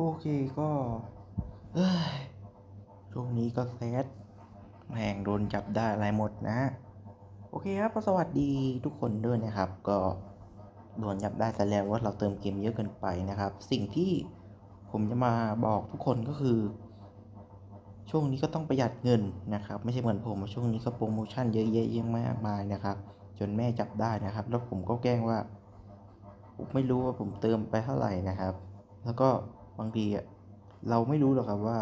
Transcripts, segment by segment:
โอเคก็เอ้ยช่วงนี้ก็แซดแม่งโดนจับได้อะไรหมดนะ โอเคครับสวัสดีทุกคนด้วยนะครับ ก็โดนจับได้แต่แล้วว่าเราเติมเกมเยอะเกินไปนะครับ สิ่งที่ผมจะมาบอกทุกคนก็คือ ช่วงนี้ก็ต้องประหยัดเงินนะครับ ไม่ใช่เหมือนผมช่วงนี้ก็โปรโมชั่นเยอะแยะเยอะมากมายนะครับ จนแม่จับได้นะครับ แล้วผมก็แกล้งว่า ไม่รู้ว่าผมเติมไปเท่าไหร่นะครับ แล้วก็ บางทีอะเราไม่รู้หรอกครับว่า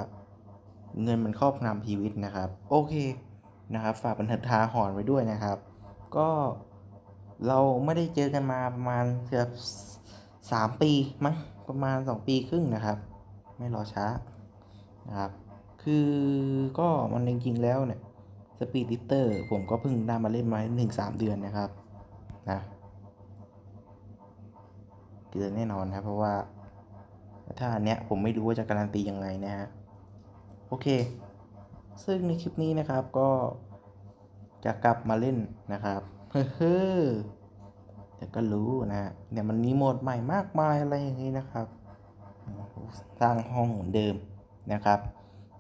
เงินมันครอบงำชีวิตนะครับ โอเคนะครับ ฝากบันทึกทาหอนไว้ด้วยนะครับ ก็เราไม่ได้เจอกันมาประมาณเกือบสามปีมั้งประมาณสองปีครึ่งนะครับ ไม่รอช้านะครับ คือก็มันจริงๆแล้วเนี่ยสปีดดิเตอร์ผมก็เพิ่งได้มาเล่นมาหนึ่งสามเดือนนะครับนะเกินแน่นอนครับเพราะว่า ถ้าอันเนี้ยผมไม่รู้ว่าจะการันตียังไงนะฮะ โอเค ซึ่งในคลิปนี้นะครับก็จะกลับมาเล่นนะครับ เฮ้อแต่ก็รู้นะฮะเนี่ยมันมีโหมดใหม่มากมายอะไรอย่างนี้นะครับ สร้างห้องเหมือนเดิมนะครับ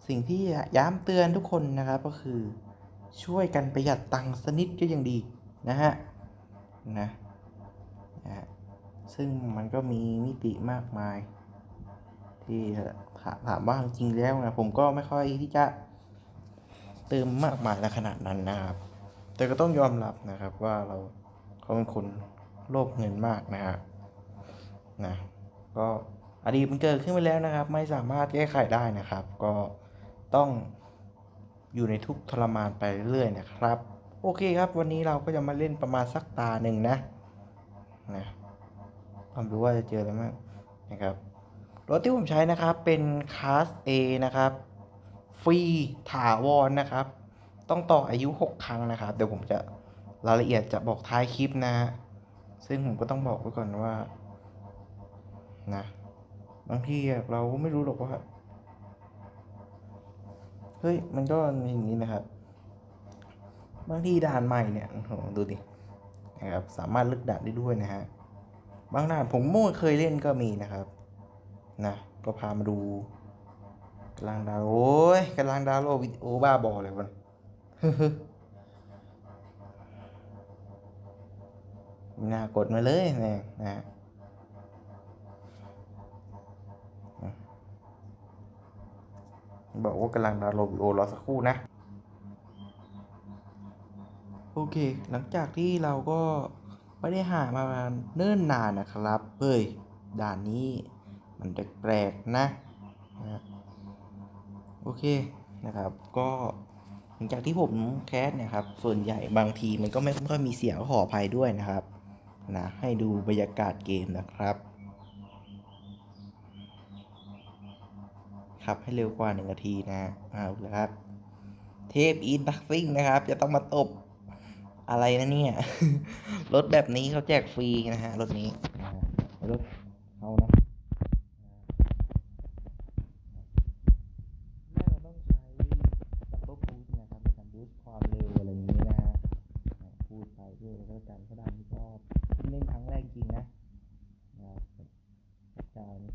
สิ่งที่ย้ำเตือนทุกคนนะครับก็คือช่วยกันประหยัดตังค์สนิดก็ยังดีนะฮะนะนะฮะซึ่งมันก็มีมิติมากมาย ที่ถามว่าจริงแล้วนะผมก็ไม่ค่อยที่จะเติมมากมายในขนาดนั้นนะครับ แต่ก็ต้องยอมรับนะครับว่าเราเขาเป็นคนโลภเงินมากนะฮะนะก็อดีตมันเกิดขึ้นไปแล้วนะครับ ไม่สามารถแก้ไขได้นะครับ ก็ต้องอยู่ในทุกทรมานไปเรื่อยๆนะครับ โอเคครับ วันนี้เราก็จะมาเล่นประมาณสักตาหนึ่งนะนะผมรู้ว่าจะเจออะไรบ้างนะครับ รถที่ผมใช้นะครับเป็นคลาส A นะครับ ฟรีถาวรนะครับ ต้องต่ออายุ 6 ครั้งนะครับ เดี๋ยวผมจะรายละเอียดจะบอกท้ายคลิปนะฮะซึ่งผมก็ต้องบอกไว้ก่อนว่า นะ บางทีเราก็ไม่รู้หรอกว่า เฮ้ย มันก็อย่างนี้นะครับ บางทีด่านใหม่เนี่ยโอ้โหดูดิ นะครับ สามารถเลึกด่านได้ด้วยนะฮะ บางด่านผมโม่เคยเล่นก็มีนะครับ นะก็พามาดูกำลังดาวโอ้ยกำลังดาวโลวิดโอบ้าบอเลยมันไม่น่ากดมาเลยเนี่ยนะบอกว่ากำลังดาวโลวิโอรอสักครู่นะ โอเค หลังจากที่เราก็ไม่ได้หามาเนิ่นนานนะครับ เฮ้ย ด่านนี้ มันแปลกๆนะนะโอเคนะครับ ก็หลังจากที่ผมแคสเนี่ยครับ ส่วนใหญ่บางทีมันก็ไม่ค่อยมีเสียงขออภัยด้วยนะครับนะให้ดูบรรยากาศเกมนะครับครับให้เร็วกว่าหนึ่งนาทีนะเอาละครับ เทปอีทบัคซิ่งนะครับ จะต้องมาตบอะไรนะเนี่ย รถแบบนี้เขาแจกฟรีนะฮะ รถนี้รถ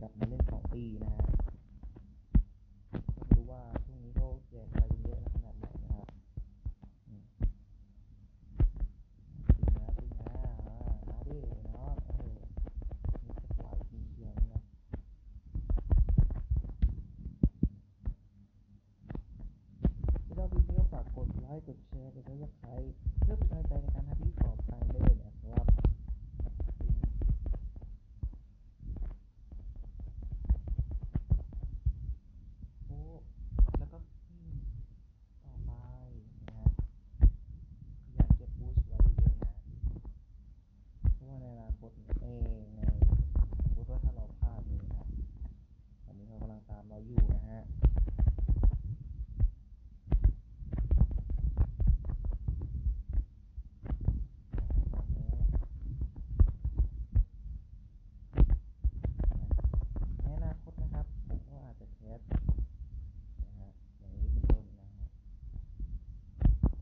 กลับมาเล่นสองปีนะฮะไม่รู้ว่าช่วงนี้เขาแจกอะไรเยอะขนาดไหนนะครับจริงนะจริงนะอ่ามาดิเนาะเออมีสักหลายทีเดียวนะถ้าชอบคลิปนี้ก็ฝากกดไลค์กดแชร์กดซับสไครต์เพื่อเป็นกำลังใจในการทำคลิปต่อไปได้เลยนะครับโอ้แล้วก็อืมต่อไปนะฮะ อยากเก็บบูสต์ไว้เยอะๆนะเพราะว่าในอนาคตเองในสมมติว่าถ้าเราพลาดนี่นะตอนนี้เขากำลังตามเราอยู่นะฮะ โ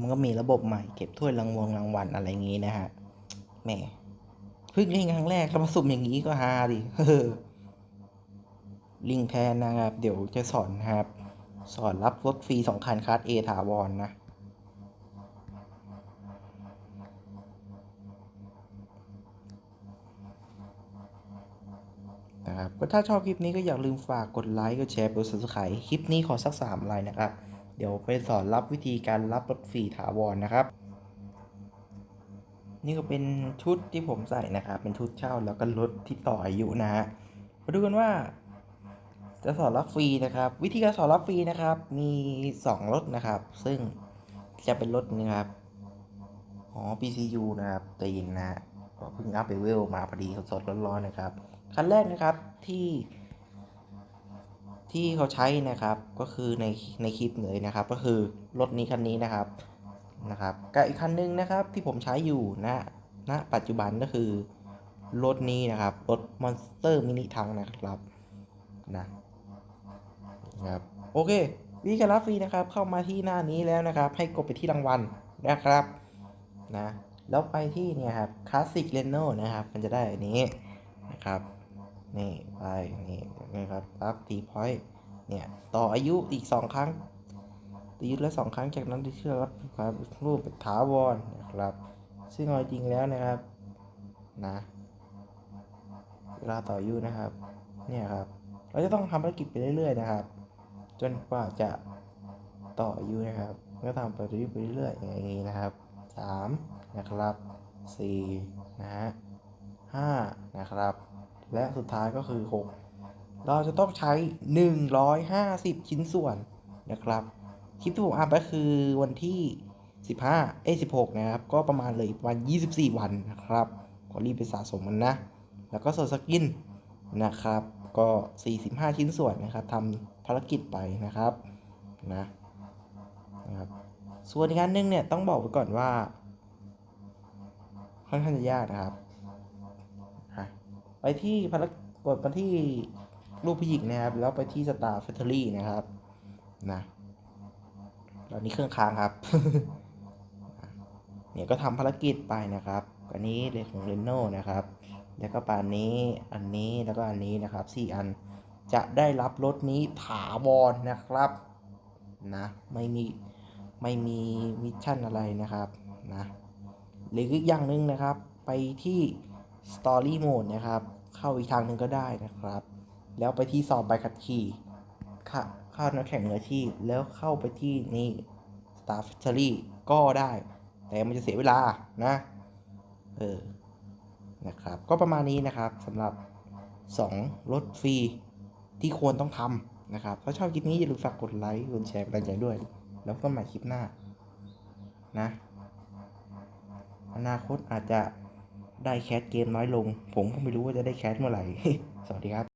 มันก็มีระบบใหม่เก็บถ้วยรางวงรางวัลอะไรอย่างงี้นะฮะแหมเพิ่งเล่นครั้งแรกแล้วมาสุ่มอย่างนี้ก็ฮาดิเฮ้อลิงแทนนะครับ เดี๋ยวจะสอนครับ สอนรับรถฟรีสองคันคัสเอถาวรนนะนะครับก็ถ้าชอบคลิปนี้ก็อย่าลืมฝากกดไลค์กดแชร์กด subscribe คลิปนี้ขอสักสามไลค์นะครับ เดี๋ยวไปสอนรับวิธีการรับรถฟรีถาวรนะครับ นี่ก็เป็นชุดที่ผมใส่นะครับ เป็นชุดเช่าแล้วก็รถที่ต่ออายุนะฮะมาดูกันว่า จะสอนรับฟรีนะครับ วิธีการสอนรับฟรีนะครับ มี 2 รถนะครับ ซึ่งจะเป็นรถนะครับอ๋อ PCU นะครับต่ยินนะฮะก็เพิ่งอัพไปเวลมาพอดีสดๆร้อนๆนะครับ คันแรกนะครับที่ ที่เขาใช้นะครับก็คือในในคลิปเลยนะครับ ก็คือรถนี้คันนี้นะครับนะครับกับอีกคันนึงนะครับที่ผมใช้อยู่ณณปัจจุบันก็คือรถนี้นะครับรถ Monster Mini ทังนะครับนะครับโอเควิธีการรับฟรีนะครับเข้ามาที่หน้านี้แล้วนะครับ ให้กดไปที่รางวัลนะครับนะแล้วไปที่เนี่ยครับคลาสสิกเรโนนะครับ มันจะได้อันนี้นะครับ นี่ไปนี่นะครับรับตีพอยต์เนี่ยต่ออายุอีกสองครั้งตียึดแล้วสองครั้งจากนั้นที่เชื่อรับครับรูปถาวรนะครับ ซึ่งเอาจริงแล้วนะครับนะเวลาต่ออายุนะครับเนี่ยครับเราจะต้องทำภารกิจไปเรื่อยๆนะครับ จนกว่าจะต่ออายุนะครับก็ทำไปเรื่อยๆอย่างนี้นะครับสามนะครับสี่นะฮะห้านะครับ และสุดท้ายก็คือ 6 เราจะต้องใช้ 150 ชิ้นส่วนนะครับ คลิปที่ผมอัพก็คือวันที่ 15 เอ้ย16 นะครับ ก็ประมาณเลยวัน 24 วันนะครับ ก็รีบไปสะสมมันนะ แล้วก็สดสกินนะครับ ก็ 45 ชิ้นส่วนนะครับทำภารกิจไปนะครับนะนะครับส่วนอีกอันหนึงเนี่ยต้องบอกไว้ก่อนว่าค่อนข้างจะยากนะครับ ไปที่ภารกดมาที่รูปผู้หญิงนะครับ แล้วไปที่ Star Factory นะครับนะตอนนี้เครื่องค้างครับ เนี่ยก็ทำภารกิจไปนะครับ อันนี้เรื่องของเรนโนนะครับ แล้วก็ปานนี้อันนี้แล้วก็อันนี้นะครับสี่อันจะได้รับรถนี้ถาวรนะครับนะไม่มีไม่มีมิชชั่นอะไรนะครับนะหรืออีกอย่างหนึ่งนะครับ ไปที่ Story Mode นะครับ เข้าอีกทางหนึ่งก็ได้นะครับ แล้วไปที่สอบใบขับขี่ค่ะเข้านักแข่งมืออาชีพ แล้วเข้าไปที่นี่ Star Factory ก็ได้ แต่มันจะเสียเวลานะ เออ นะครับ ก็ประมาณนี้นะครับสำหรับ 2 รถฟรีที่ควรต้องทำนะครับ ถ้าชอบคลิปนี้อย่าลืมฝากกดไลค์กดแชร์กดติดตามด้วย แล้วก็ม่คลิปหน้านะ อนาคตอาจจะ ได้แคสเกมน้อยลง ผมก็ไม่รู้ว่าจะได้แคสเมื่อไหร่ สวัสดีครับ